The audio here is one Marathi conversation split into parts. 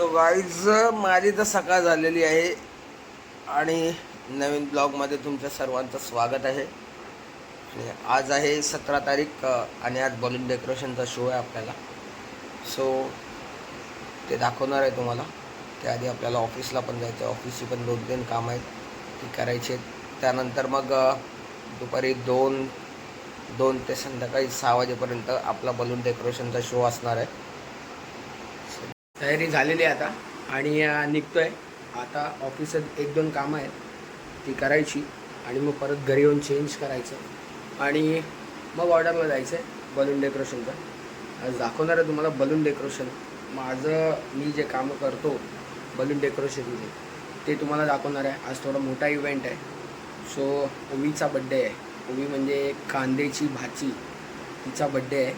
सो गाईज माझी तर सकाळ झालेली आहे आणि नवीन ब्लॉगमध्ये तुमच्या सर्वांचं स्वागत आहे. आणि आज आहे सतरा तारीख आणि आज बलून डेकोरेशनचा शो आहे आपल्याला. सो ते दाखवणार आहे तुम्हाला. त्याआधी आपल्याला ऑफिसला पण जायचं आहे. ऑफिसची पण दोन तीन कामं आहेत ती करायची आहेत. त्यानंतर मग दुपारी दोन दोन ते संध्याकाळी सहा वाजेपर्यंत आपला बलून डेकोरेशनचा शो असणार आहे. तयारी झालेली आहे आता. आणि निघतो निघतोय. आता ऑफिसात एक दोन कामं आहेत. ती करायची. आणि मग परत घरी येऊन चेंज करायचं. आणि मग ऑर्डरला जायचं आहे बलून डेकोरेशनचं आज दाखवणार आहे तुम्हाला बलून डेकोरेशन माझं मी जे कामं करतो बलून डेकोरेशनचे ते तुम्हाला दाखवणार आहे. आज थोडा मोठा इव्हेंट आहे. सो ओवीचा बड्डे आहे. ओवी म्हणजे कांद्याची भाची तिचा बड्डे आहे.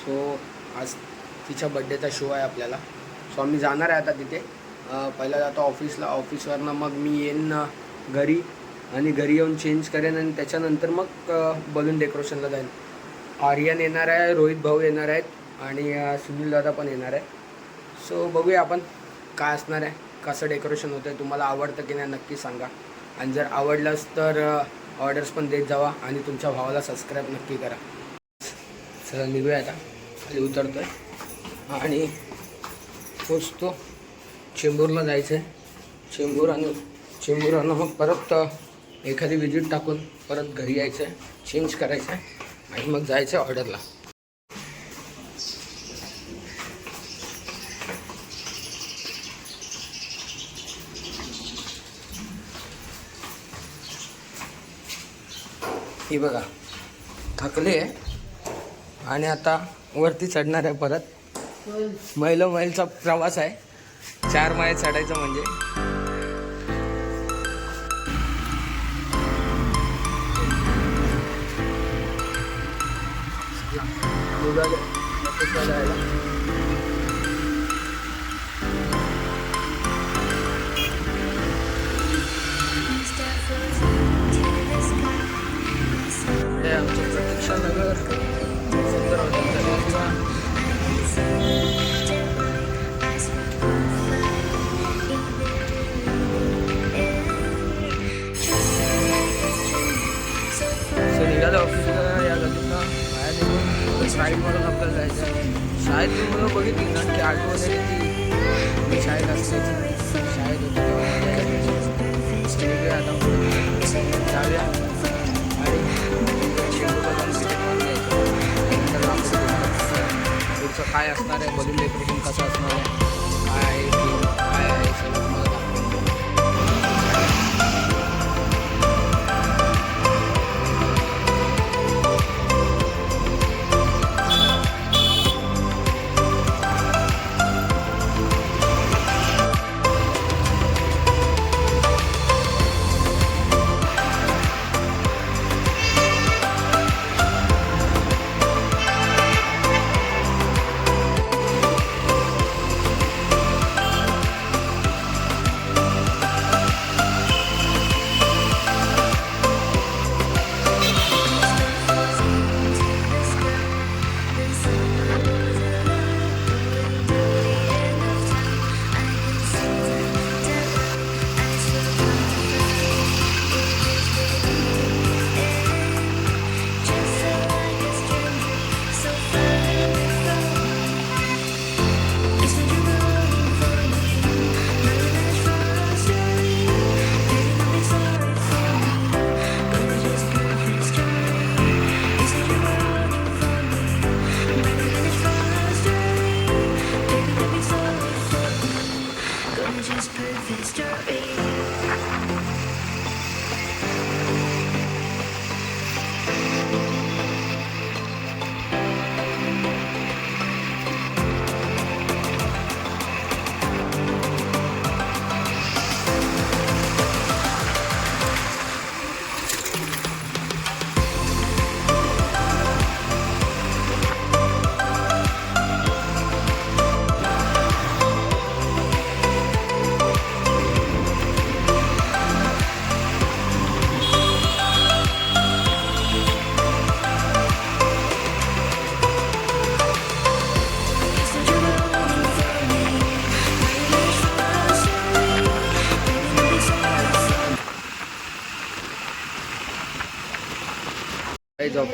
सो आज तिच्या बड्डेचा शो आहे आपल्याला. सो आम्ही जाणार आहे आता तिथे. पहिला जातो ऑफिसला ऑफिसवरनं मग मी येईन घरी आणि घरी येऊन चेंज करेन आणि त्याच्यानंतर मग बलून डेकोरेशनला जाईन. आर्यन येणार आहे रोहित भाऊ येणार आहेत आणि सुनील दादा पण येणार आहे. सो बघूया आपण काय असणार आहे कसं डेकोरेशन होतं आहे तुम्हाला आवडतं की नाही नक्की सांगा. आणि जर आवडलंच तर ऑर्डर्स पण देत जावा आणि तुमच्या भावाला सबस्क्राईब नक्की करा. चला निघूया आता. खाली उतरतो आहे आणि पोचतो. चेंबूरला जायचं आहे चेंबूर आणि चेंबूरानं मग परत एखादी विजिट टाकून परत घरी यायचं आहे चेंज करायचं आहे आणि मग जायचं आहे ऑर्डरला. ही बघा थकले आहे आणि आता वरती चढणार आहे परत मैलो मैलचा प्रवास आहे. चार माळे चढायचं म्हणजे. निघालो आमचं प्रतीक्षा नगर सुंदर हॉटेलच्या निघालं ऑफिसला या गल्लीतनं बाहेर निघून आपल्याला जायचं शाळेत मुलं बघितली ना की आठवण येते ती. मी शाळेत असायची शाळेत होती आता जाऊया. पुढचं- काय असणार आहे? बलून डेकोरेशन कसं असणार आहे?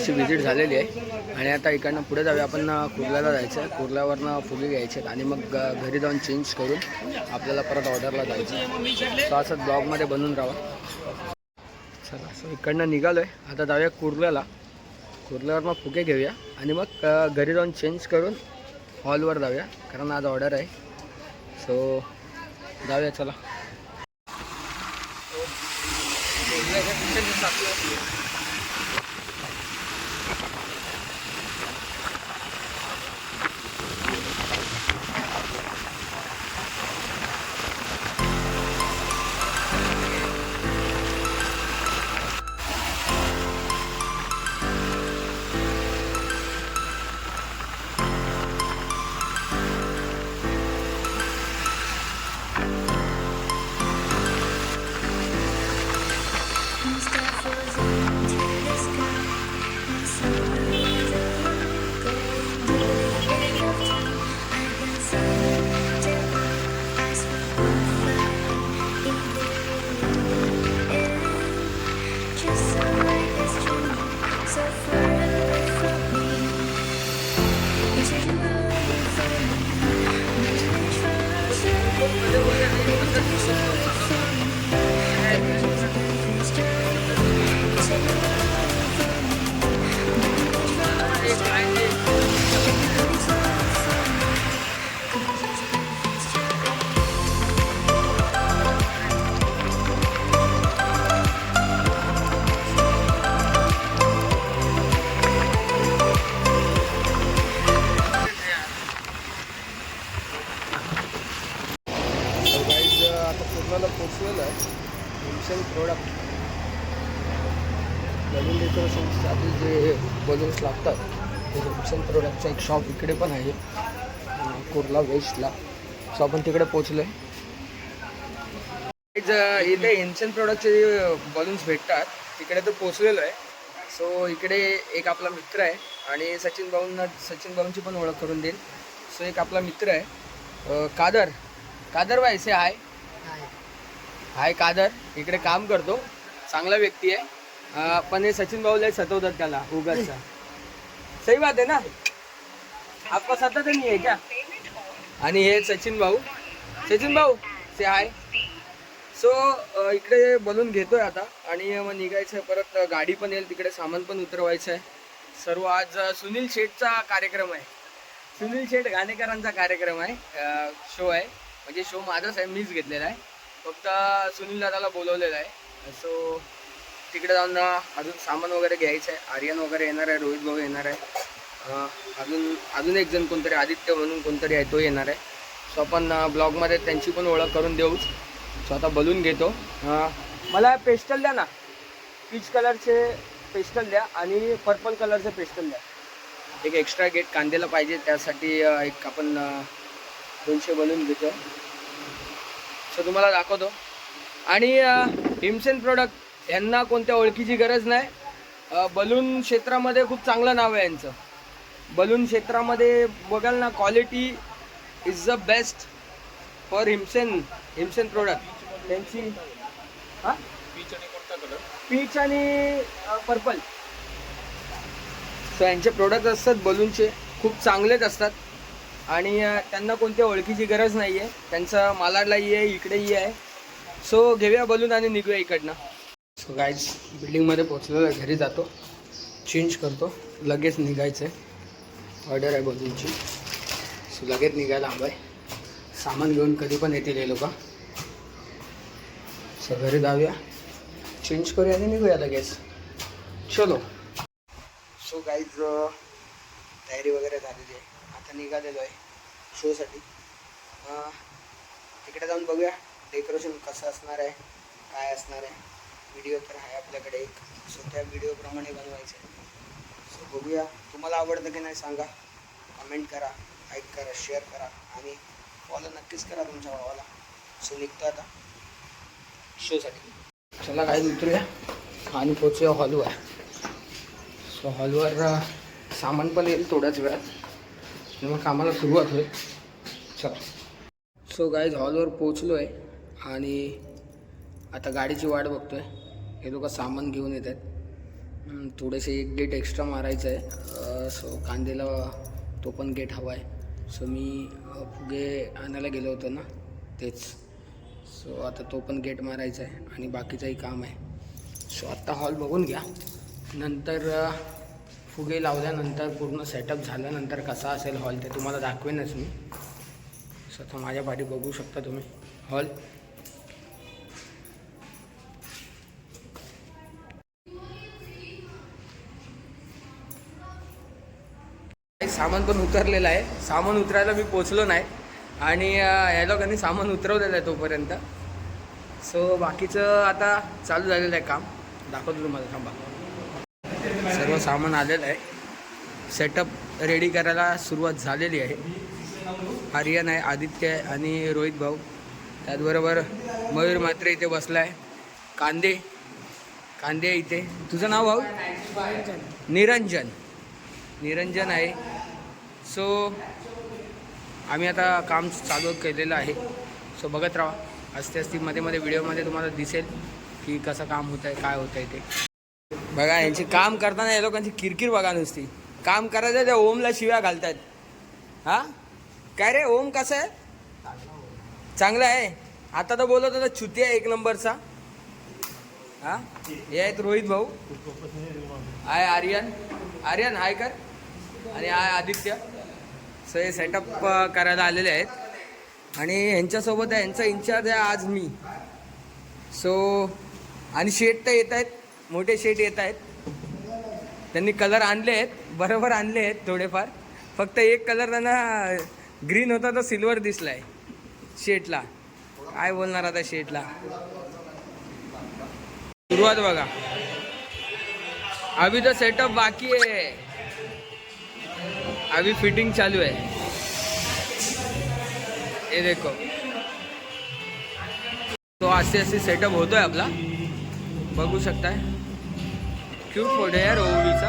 ऑफिसची व्हिजिट झालेली आहे. आणि आता इकडनं पुढे जाऊया. आपण कुर्ल्याला जायचं आहे कुर्ल्यावरनं फुगे घ्यायचे आहेत. आणि मग घरी जाऊन चेंज करून आपल्याला परत ऑर्डरला जायचं आहे. सो असं ब्लॉगमध्ये बनून राहा. चला सो इकडनं निघालो आहे आता जाऊया कुर्ल्याला. कुर्ल्यावर मग फुगे घेऊया. आणि मग घरी जाऊन चेंज करून हॉलवर जाऊया. कारण आज ऑर्डर आहे. सो जाऊया चला. Thank you. हिमसेन प्रोडक्ट नवीन डेकोरेशनसाठी जे बलून्स लागतात ते हिमसेन प्रोडक्टचं एक शॉप इकडे पण आहे कुर्ला वेस्टला सो आपण तिकडे पोचलो आहे इथे हिमसेन प्रोडक्टचे जे बलून्स भेटतात. तिकडे तर पोचलेलो आहे. सो इकडे एक आपला मित्र आहे आणि सचिन भाऊंना सचिन भाऊंची पण ओळख करून देईल सो एक आपला मित्र आहे. Kadar. Kadar bye say hi Kadar इकडे काम करतो. चांगला व्यक्ती आहे. पण हे सचिन भाऊला सतवतात त्याला उगाचा सही बात आहे ना? आपका सतत नाही आहे क्या? आणि हे सचिन भाऊ. सचिन भाऊ से हाय सो इकडे बलून घेतोय आता. आणि मग निघायचं आहे परत गाडी पण येईल तिकडे सामान पण उतरवायचं आहे सर्व आज सुनील शेठचा कार्यक्रम आहे. सुनील शेठ गाणेकरांचा कार्यक्रम आहे. शो आहे. म्हणजे शो माझाच आहे मीच घेतलेला आहे. फक्त सुनील दादाला बोलवलेलं आहे. सो तिकडे जाऊन ना अजून सामान वगैरे घ्यायचं आहे आर्यन वगैरे येणार आहे रोहित भाऊ येणार आहे. अजून अजून एक जण कोणतरी आदित्य म्हणून कोणतरी आहे तो येणार आहे. सो आपण ब्लॉगमध्ये त्यांची पण ओळख करून देऊच सो आता बलून घेतो. मला पेस्टल द्या ना. पीच कलरचे पेस्टल द्या आणि पर्पल कलरचे पेस्टल द्या. एक एक्स्ट्रा गेट कांद्याला पाहिजे त्यासाठी एक आपण दोनशे बलून घेतो. तर तुम्हाला दाखवतो. आणि हिमसेन प्रोडक्ट यांना कोणत्या ओळखीची गरज नाही. बलून क्षेत्रामध्ये खूप चांगलं नाव आहे यांचं. बलून क्षेत्रामध्ये बघाल ना quality is the best for Himsen Himsen product त्यांची हां? पीच आणि पर्पल सो यांचे प्रोडक्ट असतात बलूनचे खूप चांगलेच असतात. आणि त्यांना कोणत्या ओळखीची गरज नाही आहे त्यांचं मालाडलाही आहे इकडेही आहे. सो घेऊया बलून आणि निघूया इकडनं. सो गाईज बिल्डिंगमध्ये पोचलेलं घरी जातो. चेंज करतो. लगेच निघायचं आहे ऑर्डर आहे बलूनची सो लगेच निघायला हवं आहे सामान घेऊन कधी पण येतील हे लोक. सो घरी जाऊया. चेंज करूया आणि निघूया लगेच. चलो. सो गाईज तयारी वगैरे झालेली आहे. आता निघालेलो आहे शोसाठी. तिकडे जाऊन बघूया डेकोरेशन कसं असणार आहे काय असणार आहे. व्हिडिओ तर आहे आपल्याकडे एक. सो त्या व्हिडिओप्रमाणे बनवायचं. आहे सो बघूया. तुम्हाला आवडतं की नाही सांगा. कमेंट करा लाईक करा शेअर करा आणि फॉलो नक्कीच करा तुमच्या भावाला. सो निघतो आता शोसाठी चला काय उतरूया आणि पोचूया हॉलवर. सो हॉलवर सामान पण येईल थोड्याच वेळात. आणि मग कामाला सुरुवात होईल. चला. सो गाईज हॉलवर पोचलो आहे आणि आता गाडीची वाट बघतो आहे हे लोक सामान घेऊन येत आहेत थोडेसे एक गेट एक्स्ट्रा मारायचं आहे सो कांदेला तो पण गेट हवा आहे. सो मी फुगे आणायला गेलो होतो ना तेच. सो आता तो पण गेट मारायचा आहे आणि बाकीचंही काम आहे. सो आत्ता हॉल बघून घ्या. नंतर फुगे लावल्यानंतर पूर्ण सेटअप झाल्यानंतर कसा असेल हॉल ते तुम्हाला दाखवेनच मी. स्वतः माझ्या पाठी बघू शकता तुम्ही. हॉल सामान पण उतरलेलं आहे. सामान उतरायला मी पोचलो नाही. आणि या लोकांनी सामान उतरवलेलं आहे तोपर्यंत. सो बाकीचं आता चालू झालेलं आहे काम. दाखवतो तुम्हाला थांबा. सर्व सामान आलेलं आहे. सेटअप रेडी करायला सुरुवात झालेली आहे. आर्यन आहे आदित्य आहे आणि रोहित भाऊ. त्याचबरोबर मयूर मात्र इथे बसला आहे कांदे कांदे आहे इथे. तुझं नाव भाऊ? निरंजन. निरंजन आहे. सो आम्ही आता काम चालू केलेलं आहे. सो बघत राहा. असते असती मध्ये मध्ये व्हिडिओमध्ये तुम्हाला दिसेल की कसं काम होत आहे काय होत आहे ते. बघा यांची काम करताना या लोकांची किरकिर बघा नुसती. काम करायचं त्या ओमला शिव्या घालतात हा? काय रे ओम कसं आहे? चांगलं आहे. आता तर बोलत होता छुती आहे एक नंबरचा. हा? हे आहेत रोहित भाऊ. आहे आर्यन. आर्यन हाय कर. आणि आहे आदित्य. सो हे सेटअप करायला आलेले आहेत. आणि ह्यांच्यासोबत आहे यांचा इन्चार्ज आहे आज मी. सो आणि शेट तर येत आहेत. मोठे शेट येत आहेत. त्यांनी कलर आणले आहेत. बरोबर आणले आहेत थोडेफार. फक्त एक कलर त्यांना ग्रीन होता तर सिल्वर दिसला आहे शेटला काय बोलणार आता शेटला सुरुवात बघा. अभी तो सेटअप बाकी आहे. अभी फिटिंग चालू आहे. ये देखो. तो असे असे सेटअप होतोय आपला. बघू शकताय. क्यूट फोटो आहे यार ओवीचा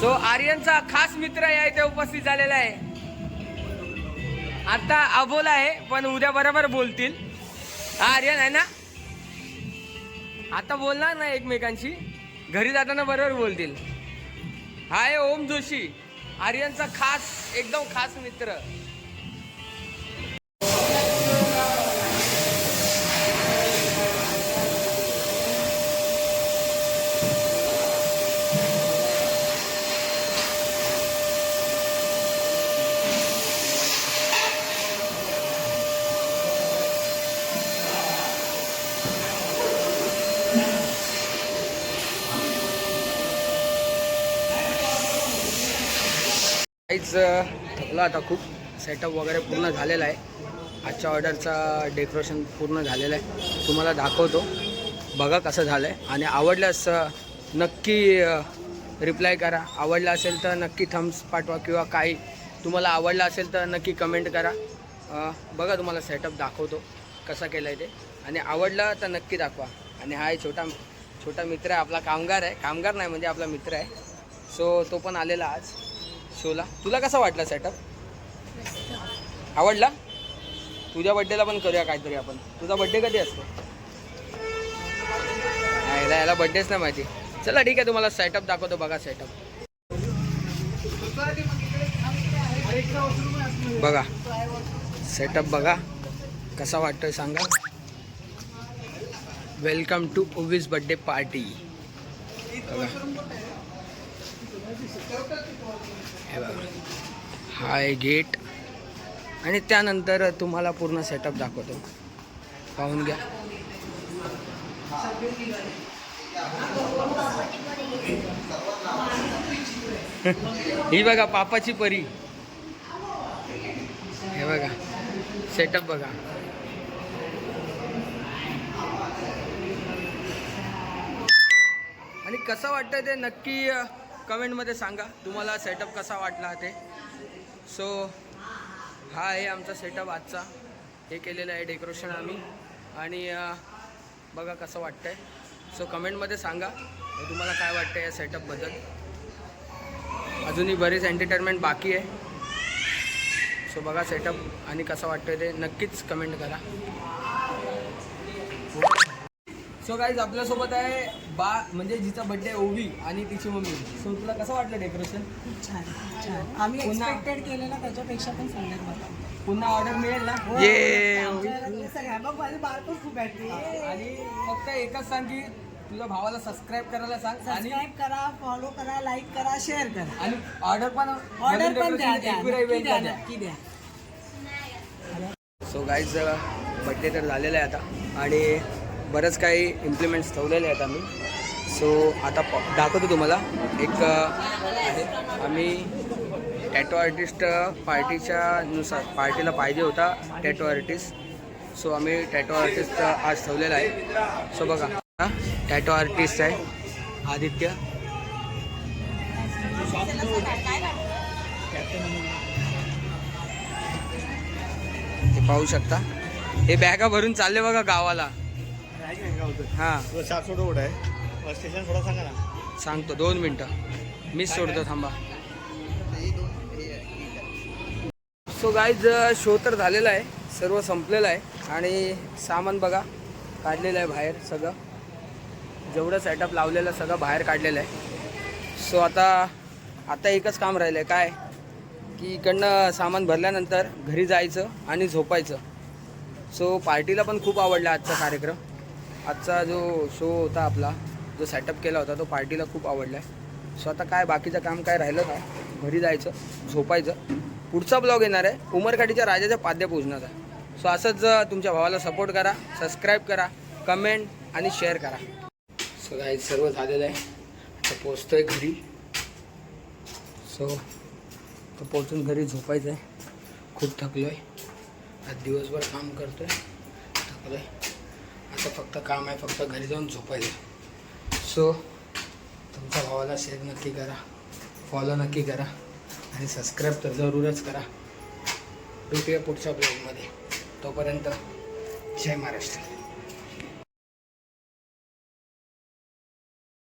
सो आर्यनचा खास मित्र या इथे उपस्थित झालेला आहे. आता अबोला आहे पण उद्या बरोबर बोलतील. हा आर्यन आहे ना? आता बोलणार ना एकमेकांशी? घरी जाताना बरोबर बोलतील. हाय ओम जोशी. आर्यनचा खास एकदम खास मित्र. आज थकला आता खूप सेटअप वगैरे पूर्ण झालेला आहे. आजच्या ऑर्डरचा डेकोरेशन पूर्ण झालेलं आहे. तुम्हाला दाखवतो. बघा कसं झालं आहे आणि आवडल्यास नक्की रिप्लाय करा. आवडलं असेल तर नक्की थम्स पाठवा किंवा काही. तुम्हाला आवडलं असेल तर नक्की कमेंट करा. बघा तुम्हाला सेटअप दाखवतो कसा केला आहे ते. आणि आवडलं तर नक्की दाखवा. आणि हा छोटा छोटा मित्र आहे. आपला कामगार आहे. कामगार नाही म्हणजे आपला मित्र आहे. सो तो पण आलेला आज. शोला. तुला कसा वाटला सेटअप आवडला? तुझ्या बड्डेला पण करूया काहीतरी आपण. तुझा बड्डे कधी असतो? नाही, याला याला बड्डेच नाही माहिती. चला ठीक आहे तुम्हाला सेटअप दाखवतो बघा सेटअप बघा. सेटअप बघा. कसा वाटतोय सांगा? Welcome to Ovi's birthday party बघा. हे बघा हा आहे गेट आणि त्यानंतर तुम्हाला पूर्ण सेटअप दाखवतो. पाहून घ्या. ही बघा पापाची परी. हे बघा सेटअप बघा. आणि कसं वाटतं ते नक्की कमेंटमध्ये सांगा तुम्हाला सेटअप कसा वाटला ते. सो हा आहे आमचा सेटअप आजचा. हे केलेलं आहे डेकोरेशन आम्ही. आणि बघा कसं वाटतं आहे सो कमेंटमध्ये सांगा तुम्हाला काय वाटतं या सेटअपबद्दल अजूनही बरेच एंटरटेनमेंट बाकी आहे. सो बघा सेटअप आणि कसं वाटतं ते. नक्कीच कमेंट करा. सो गाईज आपल्यासोबत आहे बा म्हणजे जिचा बर्थडे आहे ओवी आणि तिची मम्मी. सो तुला कसं वाटलं डेकोरेशन खूप छान खूप छान. आम्ही पुन्हा- एक्सपेक्टेड केलेलं त्याच्यापेक्षा पण सुंदर बघा पुन्हा ऑर्डर मिळेल ना? हो, ये आमच्या घरातले सगळे बघ माझी बाळ पण खूप बॅटरी आणि फक्त एकच सांग की तुझ्या भावाला सबस्क्राईब करायला सांग आणि सबस्क्राईब करा फॉलो करा लाईक करा शेअर करा. आणि ऑर्डर पण ऑर्डर पण द्या द्या द्या. नक्की द्या सो गाईज बड्डे तर झालेला आहे आता. आणि बरंच काही इम्प्लिमेंट्स ठेवलेले आहेत आम्ही. सो आता प दाखवतो तुम्हाला. एक आहे. आम्ही टॅटो आर्टिस्ट पार्टीच्या नुसार पार्टीला पाहिजे होता टॅटो आर्टिस्ट सो आम्ही टॅटो आर्टिस्ट आज ठेवलेला आहे. सो बघा. टॅटो आर्टिस्ट आहे आदित्य. हे पाहू शकता. हे बॅगा भरून चालले बघा गावाला. हां. सातशे रोड आहे. स्टेशन थोडा सांगा ना. सांगतो दोन मिनटं. मीच सोडतो थांबा. सो गाईज शो तर झालेला आहे सर्व संपलेलं आहे. आणि सामान बघा काढलेलं आहे बाहेर सगळं. जेवढं सेटअप लावलेलं सगळं बाहेर काढलेलं आहे. सो आता आता एकच काम राहिलं आहे काय? की इकडनं सामान भरल्यानंतर घरी जायचं आणि झोपायचं. सो पार्टीला पण खूप आवडला आजचा कार्यक्रम. आजचा जो शो होता आपला जो सेटअप केला होता तो पार्टीला खूप आवडला आहे. सो आता काय बाकीचं काम काय राहिलं नाही घरी जायचं झोपायचं. पुढचा ब्लॉग येणार आहे उमरकाठीच्या राजाच्या पाद्यपूजनाचा सो असंच तुमच्या भावाला सपोर्ट करा सबस्क्राईब करा कमेंट आणि शेअर करा. सो काय सर्व झालेलं आहे. आता पोचतो आहे घरी. सो तर पोचून घरी झोपायचं आहे खूप थकलो आहे आज दिवसभर काम करतो आहे थकलो आहे आता फक्त काम आहे फक्त घरी जाऊन झोपायचं. सो तुमच्या भावाला शेअर नक्की करा. फॉलो नक्की करा. आणि सबस्क्राईब तर जरूरच करा. भेटूया पुढच्या ब्लॉगमध्ये तोपर्यंत जय महाराष्ट्र.